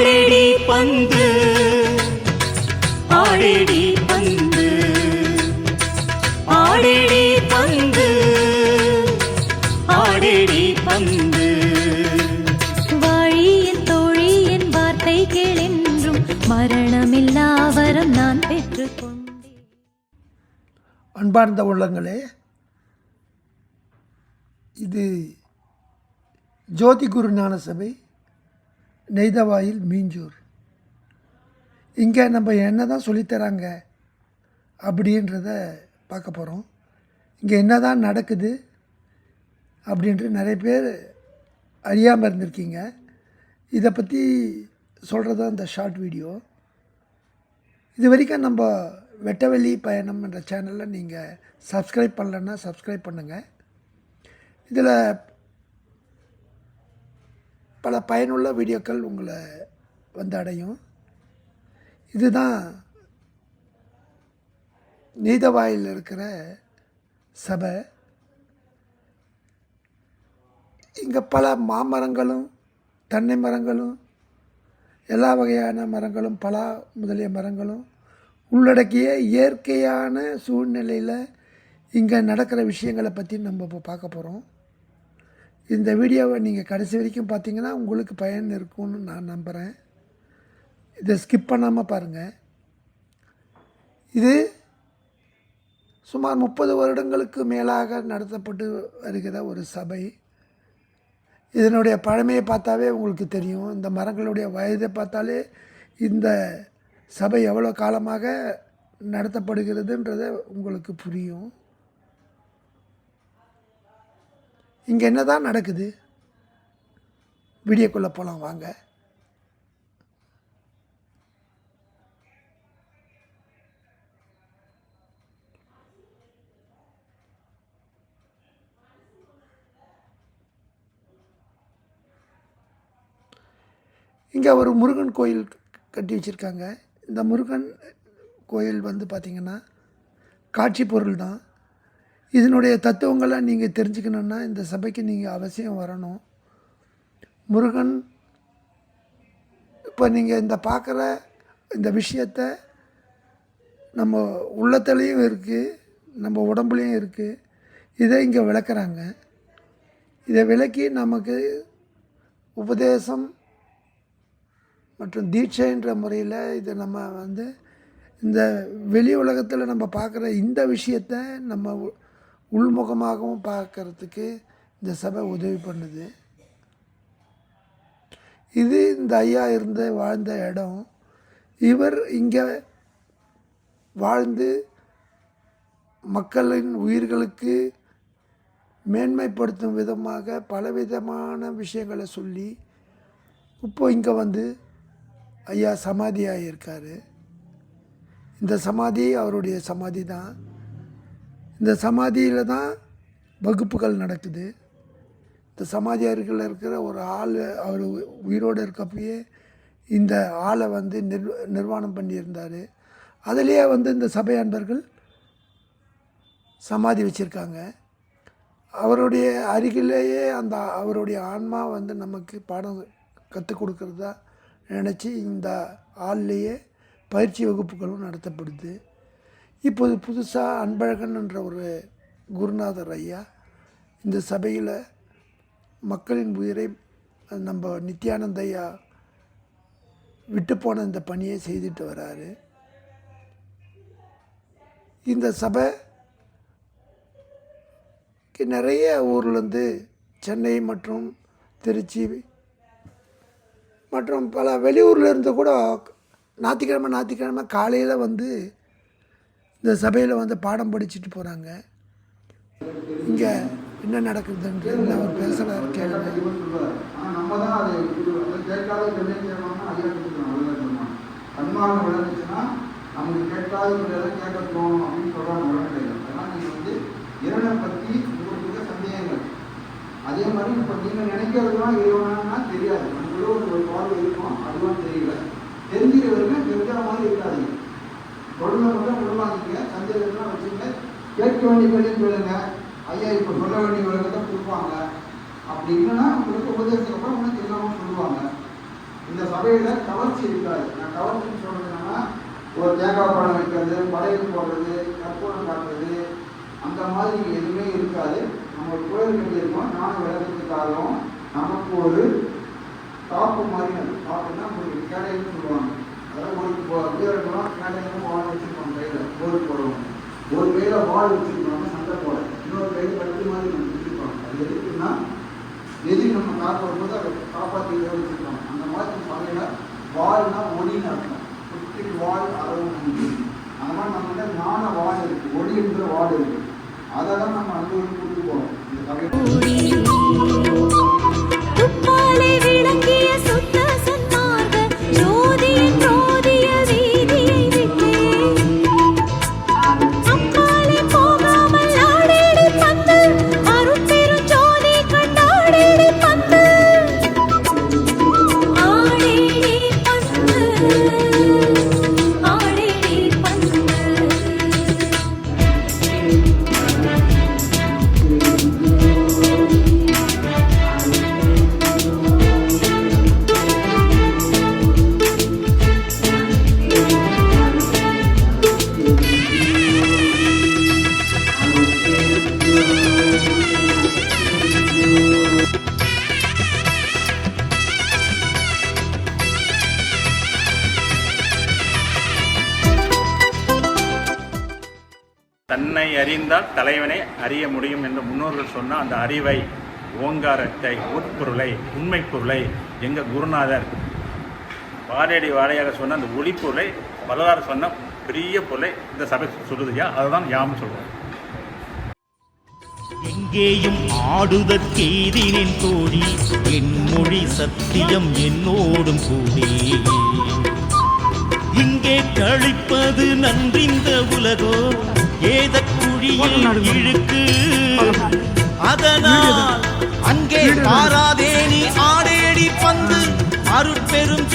ஆடேடி பந்து. ஆடேடி பந்து. ஆடேடி பந்து. ஆடேடி பந்து. வாழியின் தோழியின் வார்த்தை கேளென்றும் மரணமில்லா வரம் நான் பெற்றுக்கொண்டேன் அன்பார்ந்த உள்ளங்களே இது ஜோதி குரு ஞான சபை. நெய்தவாயில் மீஞ்சூர். இங்கே நம்ம என்ன தான் சொல்லித்தராங்க அப்படின்றத பார்க்க போகிறோம். இங்கே என்ன தான் நடக்குது அப்படின்ட்டு நிறைய பேர் அறியாமல் இருந்திருக்கீங்க. இதை பற்றி சொல்கிறது தான் இந்த ஷார்ட் வீடியோ இது வரைக்கும் நம்ம வெட்டவெளி பயணம் என்ற சேனலில் நீங்கள் சப்ஸ்கிரைப் பண்ணலன்னா சப்ஸ்கிரைப் பண்ணுங்கள் இதில் பல பயனுள்ள வீடியோக்கள் உங்களை வந்து அடையும் இதுதான் நீதவாயில் இருக்கிற சபை. இங்கே பல மாமரங்களும் தென்னை மரங்களும் எல்லா வகையான மரங்களும் பலா முதலிய மரங்களும் உள்ளடக்கிய இயற்கையான சூழ்நிலையில் இங்கே நடக்கிற விஷயங்களை பற்றி நம்ம இப்போ பார்க்க போகிறோம் இந்த வீடியோவை நீங்கள் கடைசி வரைக்கும் பார்த்தீங்கன்னா உங்களுக்கு பயன் இருக்கும்னு நான் நம்புகிறேன் இதை ஸ்கிப் பண்ணாமல் பாருங்கள் இது சுமார் முப்பது வருடங்களுக்கு மேலாக நடத்தப்பட்டு வருகிற ஒரு சபை. இதனுடைய பழமையை பார்த்தாவே உங்களுக்கு தெரியும். இந்த மரங்களுடைய வயதை பார்த்தாலே இந்த சபை எவ்வளோ காலமாக நடத்தப்படுகிறதுன்றதை உங்களுக்கு புரியும். இங்கே என்ன தான் நடக்குது? வீடியோக்குள்ளே போகலாம் வாங்க. இங்கே ஒரு முருகன் கோயில் கட்டி வச்சுருக்காங்க. இந்த முருகன் கோயில் வந்து பார்த்திங்கன்னா காட்சி பொருள் தான் இதனுடைய தத்துவங்களை நீங்கள் தெரிஞ்சுக்கணுன்னா இந்த சபைக்கு நீங்கள் அவசியம் வரணும். முருகன் இப்போ நீங்கள் இந்த பார்க்குற இந்த விஷயத்த நம்ம உள்ளத்துலேயும் இருக்குது நம்ம உடம்புலையும் இருக்குது இதை இங்கே விளக்குறாங்க. இதை விளக்கி நமக்கு உபதேசம் மற்றும் தீட்சைன்ற முறையில் இதை நம்ம வந்து இந்த வெளி உலகத்தில் நம்ம பார்க்குற இந்த விஷயத்த நம்ம உள்முகமாகவும் பார்க்கறதுக்கு இந்த சபை உதவி பண்ணுது. இது இந்த ஐயா இருந்த வாழ்ந்த இடம். இவர் இங்கே வாழ்ந்து மக்களின் உயிர்களுக்கு மேன்மைப்படுத்தும் விதமாக பலவிதமான விஷயங்களை சொல்லி இப்போ இங்கே வந்து ஐயா சமாதியாக இருக்கார் இந்த சமாதி அவருடைய சமாதி தான் இந்த சமாதியில் தான் வகுப்புகள் நடக்குது. இந்த சமாதி அருகில் இருக்கிற ஒரு ஆள் அவர் உயிரோடு இருக்கப்பயே இந்த ஆளை வந்து நிர் நிர்வாணம் பண்ணியிருந்தார். அதிலேயே வந்து இந்த சபை அன்பர்கள் சமாதி வச்சுருக்காங்க. அவருடைய அருகிலேயே அந்த அவருடைய ஆன்மா வந்து நமக்கு பாடம் கற்றுக் கொடுக்குறதா நினச்சி இந்த ஆள்லேயே பயிற்சி வகுப்புகளும் நடத்தப்படுது. இப்போது புதுசாக அன்பழகன் என்ற ஒரு குருநாதர் ஐயா இந்த சபையில் மக்களின் உயிரை நம்ம நித்யானந்த ஐயா விட்டு போன இந்த பணியை செய்துட்டு வராரு. இந்த சபைக்கு நிறைய ஊர்லேருந்து சென்னை மற்றும் திருச்சி மற்றும் பல வெளியூர்லேருந்து கூட ஞாயிற்றுக்கிழமை ஞாயிற்றுக்கிழமை காலையில் வந்து இந்த சபையில் வந்து பாடம் படிச்சுட்டு போகிறாங்க இங்கே என்ன நடக்குதுன்றது அவர் பேசுகிறார் கேளுங்க. நம்ம தான் அது நமக்கு கேட்காத கேட்க தோணும் அப்படின்னு அதனால் நீங்கள் வந்து இறைவனை பற்றி உங்களுக்கு சந்தேகங்கள் அதே மாதிரி இப்போ நீங்கள் நினைக்கிறதுலாம் இறைவனா தெரியாது. நமக்குள்ள ஒரு ஒரு பார்வை இருக்கும். அதுவும் தெரியல. தெரிஞ்சுக்கிறவங்க தெரிஞ்ச மாதிரி இருக்காதீங்க. கேட்க வேண்டிய கேள்வி கேளுங்க. ஐயா இப்போ சொல்ல வேண்டிய விளக்கத்தை கொடுப்பாங்க. அப்படி இல்லைன்னா உங்களுக்கு உபதேசத்துக்கு அப்புறம் உனக்கு எல்லாமே சொல்லுவாங்க. இந்த சபையில் கவர்ச்சி இருக்காது. நான் கவர்ச்சின்னு சொல்கிறேன்னா ஒரு தேங்காய் பழம் வைக்கிறது படையல் போடுறது கற்பூரம் காட்டுறது அந்த மாதிரி எதுவுமே இருக்காது. நம்ம ஒரு கோயில் கட்டியிருக்கோம் நானும் விளக்கத்துக்காகவும் நமக்கு ஒரு காப்பு மாதிரி அது. காப்புன்னா உங்களுக்கு கேடைன்னு சொல்லுவாங்க. அதாவது ஒரு இப்போ வீரர்கள்லாம் கேடையிலும் வாழ வச்சுருப்பாங்க கையில். போர் போடுவாங்க ஒரு கையில் வாழ் வச்சிருப்பாங்க சண்டை போட. இன்னொரு கையில் கட்டு மாதிரி நம்ம வச்சிருப்பாங்க அது எதுக்குன்னா எது நம்ம காக்க வரும்போது அதை காப்பாற்றி வச்சிருப்பாங்க. அந்த மாதிரி பழைய வாழ்னா ஒளின்னு அர்த்தம். சுற்றி வாழ் அளவு நன்றி அந்த மாதிரி நம்மகிட்ட ஞான வாழ் இருக்கு. ஒளின்ற வாழ் இருக்கு. அதெல்லாம் நம்ம அனுபவம் கொண்டு போகிறோம் இந்த சபையில் தன்னை அறிந்தால் தலைவனை அறிய முடியும் என்று முன்னோர்கள் சொன்ன அந்த அறிவை ஓங்காரத்தை உட்பொருளை உண்மை பொருளை எங்கள் குருநாதர் வாழையடி வாழையாக சொன்ன அந்த ஒளிப்பொருளை வரலாறு சொன்ன பெரிய பொருளை இந்த சபை சொல்லுதுயா அதுதான் யாம் சொல்வோம் எங்கேயும் ஆடுதற்கெய்தினின் தோழி என் மொழி சத்தியம் என்னோடும் கூடி. இங்கே கழிப்பது நன்றிந்த உலகோ வழியில் இழுக்கு. அதனால் அங்கே பாராதேனி ஆடேடி பந்து. அருட்பெரும்